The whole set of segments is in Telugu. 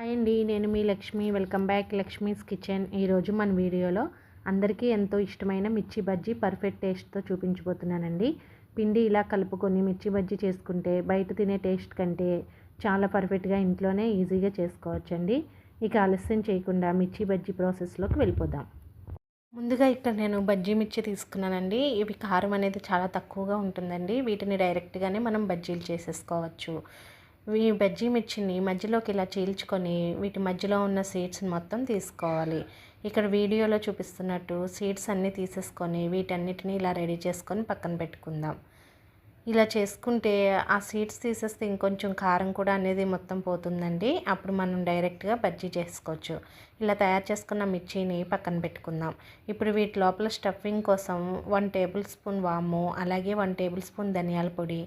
హాయ్ అండి నేను మీ Lakshmi. Welcome back Lakshmi's kitchen. ఈరోజు మన వీడియోలో అందరికీ ఎంతో ఇష్టమైన మిర్చి బజ్జీ పర్ఫెక్ట్ టేస్ట్తో చూపించబోతున్నానండి. పిండి ఇలా కలుపుకొని మిర్చి బజ్జీ చేసుకుంటే బయట తినే టేస్ట్ కంటే చాలా పర్ఫెక్ట్గా ఇంట్లోనే ఈజీగా చేసుకోవచ్చండి. ఇక ఆలస్యం చేయకుండా మిర్చి బజ్జీ ప్రాసెస్లోకి వెళ్ళిపోదాం. ముందుగా ఇక్కడ నేను బజ్జీ మిర్చి తీసుకున్నానండి. ఇవి కారం అనేది చాలా తక్కువగా ఉంటుందండి. వీటిని డైరెక్ట్గానే మనం బజ్జీలు చేసేసుకోవచ్చు. ఈ బజ్జీ మిర్చిని మధ్యలోకి ఇలా చీల్చుకొని వీటి మధ్యలో ఉన్న సీడ్స్ని మొత్తం తీసుకోవాలి. ఇక్కడ వీడియోలో చూపిస్తున్నట్టు సీడ్స్ అన్నీ తీసేసుకొని వీటన్నిటిని ఇలా రెడీ చేసుకొని పక్కన పెట్టుకుందాం. ఇలా చేసుకుంటే ఆ సీడ్స్ తీసేస్తే ఇంకొంచెం కారం కూడా అనేది మొత్తం పోతుందండి. అప్పుడు మనం డైరెక్ట్గా బజ్జీ చేసుకోవచ్చు. ఇలా తయారు చేసుకున్న మిర్చిని పక్కన పెట్టుకుందాం. ఇప్పుడు వీటి లోపల స్టఫింగ్ కోసం వన్ టేబుల్ స్పూన్ వాము అలాగే వన్ టేబుల్ స్పూన్ ధనియాల పొడి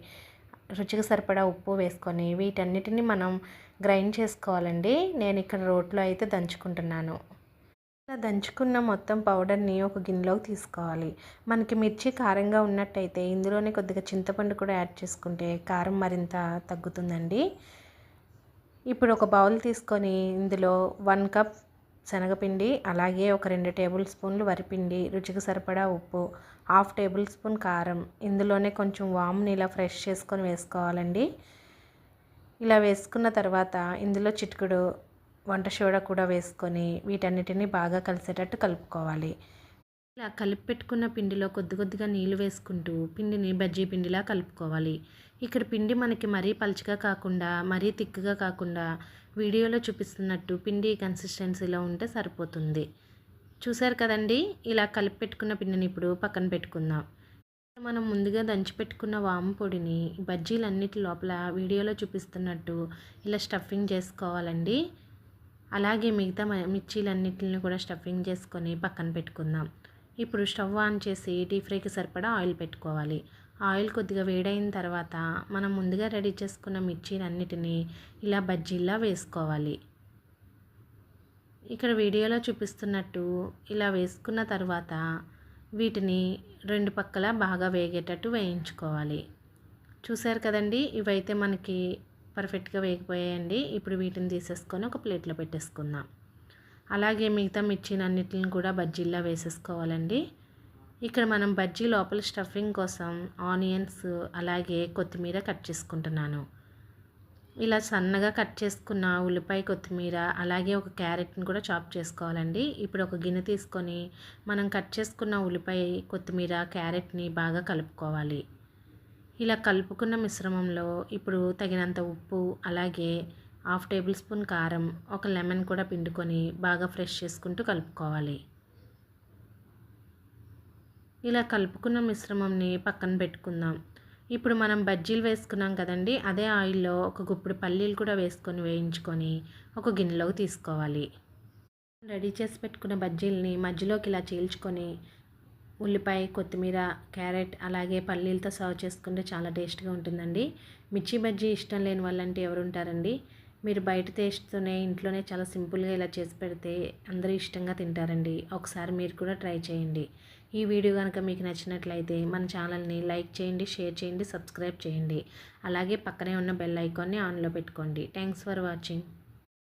రుచికి సరిపడా ఉప్పు వేసుకొని వీటన్నిటిని మనం గ్రైండ్ చేసుకోవాలండి. నేను ఇక్కడ రోట్లో అయితే దంచుకుంటున్నాను. ఇలా దంచుకున్న మొత్తం పౌడర్ని ఒక గిన్నెలోకి తీసుకోవాలి. మనకి మిర్చి కారంగా ఉన్నట్టయితే ఇందులోనే కొద్దిగా చింతపండు కూడా యాడ్ చేసుకుంటే కారం మరింత తగ్గుతుందండి. ఇప్పుడు ఒక బౌల్ తీసుకొని ఇందులో వన్ కప్ శనగపిండి అలాగే ఒక రెండు టేబుల్ స్పూన్లు వరిపిండి రుచికి సరిపడా ఉప్పు హాఫ్ టేబుల్ స్పూన్ కారం. ఇందులోనే కొంచెం వామ్ని ఇలా ఫ్రెష్ చేసుకొని వేసుకోవాలండి. ఇలా వేసుకున్న తర్వాత ఇందులో చిటికుడు వంట సోడా కూడా వేసుకొని వీటన్నిటిని బాగా కలిసేటట్టు కలుపుకోవాలి. ఇలా కలిపి పెట్టుకున్న పిండిలో కొద్ది కొద్దిగా నీళ్ళు వేసుకుంటూ పిండిని బజ్జీ పిండిలా కలుపుకోవాలి. ఇక్కడ పిండి మనకి మరీ పలుచగా కాకుండా మరీ తిక్కుగా కాకుండా వీడియోలో చూపిస్తున్నట్టు పిండి కన్సిస్టెన్సీలో ఉంటే సరిపోతుంది. చూసారు కదండి? ఇలా కలిపి పెట్టుకున్న పిండిని ఇప్పుడు పక్కన పెట్టుకుందాం. మనం ముందుగా దంచి పెట్టుకున్న వాము పొడిని బజ్జీలన్నిటి లోపల వీడియోలో చూపిస్తున్నట్టు ఇలా స్టఫింగ్ చేసుకోవాలండి. అలాగే మిగతా మిర్చీలన్నిటిని కూడా స్టఫింగ్ చేసుకొని పక్కన పెట్టుకుందాం. ఇప్పుడు స్టవ్ ఆన్ చేసి డీ ఫ్రైకి సరిపడా ఆయిల్ పెట్టుకోవాలి. ఆయిల్ కొద్దిగా వేడైన తర్వాత మనం ముందుగా రెడీ చేసుకున్న మిర్చీలన్నిటినీ ఇలా బజ్జీలా వేసుకోవాలి. ఇక్కడ వీడియోలో చూపిస్తున్నట్టు ఇలా వేసుకున్న తర్వాత వీటిని రెండు పక్కల బాగా వేగేటట్టు వేయించుకోవాలి. చూసారు కదండి? ఇవైతే మనకి పర్ఫెక్ట్గా వేగిపోయాయండి. ఇప్పుడు వీటిని తీసేసుకొని ఒక ప్లేట్లో పెట్టేసుకుందాం. అలాగే మిగతా మిర్చినన్నిటిని కూడా బజ్జీల్లో వేసేసుకోవాలండి. ఇక్కడ మనం బజ్జీ లోపల స్టఫింగ్ కోసం ఆనియన్స్ అలాగే కొత్తిమీర కట్ చేసుకుంటున్నాను. ఇలా సన్నగా కట్ చేసుకున్న ఉల్లిపాయ కొత్తిమీర అలాగే ఒక క్యారెట్ని కూడా చాప్ చేసుకోవాలండి. ఇప్పుడు ఒక గిన్నె తీసుకొని మనం కట్ చేసుకున్న ఉల్లిపాయ కొత్తిమీర క్యారెట్ని బాగా కలుపుకోవాలి. ఇలా కలుపుకున్న మిశ్రమంలో ఇప్పుడు తగినంత ఉప్పు అలాగే హాఫ్ టేబుల్ స్పూన్ కారం ఒక లెమన్ కూడా పిండుకొని బాగా ఫ్రెష్ చేసుకుంటూ కలుపుకోవాలి. ఇలా కలుపుకున్న మిశ్రమంని పక్కన పెట్టుకుందాం. ఇప్పుడు మనం బజ్జీలు వేసుకున్నాం కదండి అదే ఆయిల్లో ఒక గుప్పుడు పల్లీలు కూడా వేసుకొని వేయించుకొని ఒక గిన్నెలోకి తీసుకోవాలి. రెడీ చేసి పెట్టుకున్న బజ్జీలని మధ్యలోకి ఇలా చీల్చుకొని ఉల్లిపాయ కొత్తిమీర క్యారెట్ అలాగే పల్లీలతో సర్వ్ చేసుకుంటే చాలా టేస్ట్గా ఉంటుందండి. మిర్చి బజ్జీ ఇష్టం లేని వాళ్ళంటే ఎవరుంటారండి మీరు బయట టేస్ట్తోనే ఇంట్లోనే చాలా సింపుల్గా ఇలా చేసి పెడితే అందరూ ఇష్టంగా తింటారండి. ఒకసారి మీరు కూడా ట్రై చేయండి. ఈ వీడియో కనుక మీకు నచ్చినట్లయితే మన ఛానల్ని లైక్ చేయండి షేర్ చేయండి సబ్స్క్రైబ్ చేయండి. అలాగే పక్కనే ఉన్న బెల్ ఐకాన్ని ఆన్లో పెట్టుకోండి. Thanks for watching.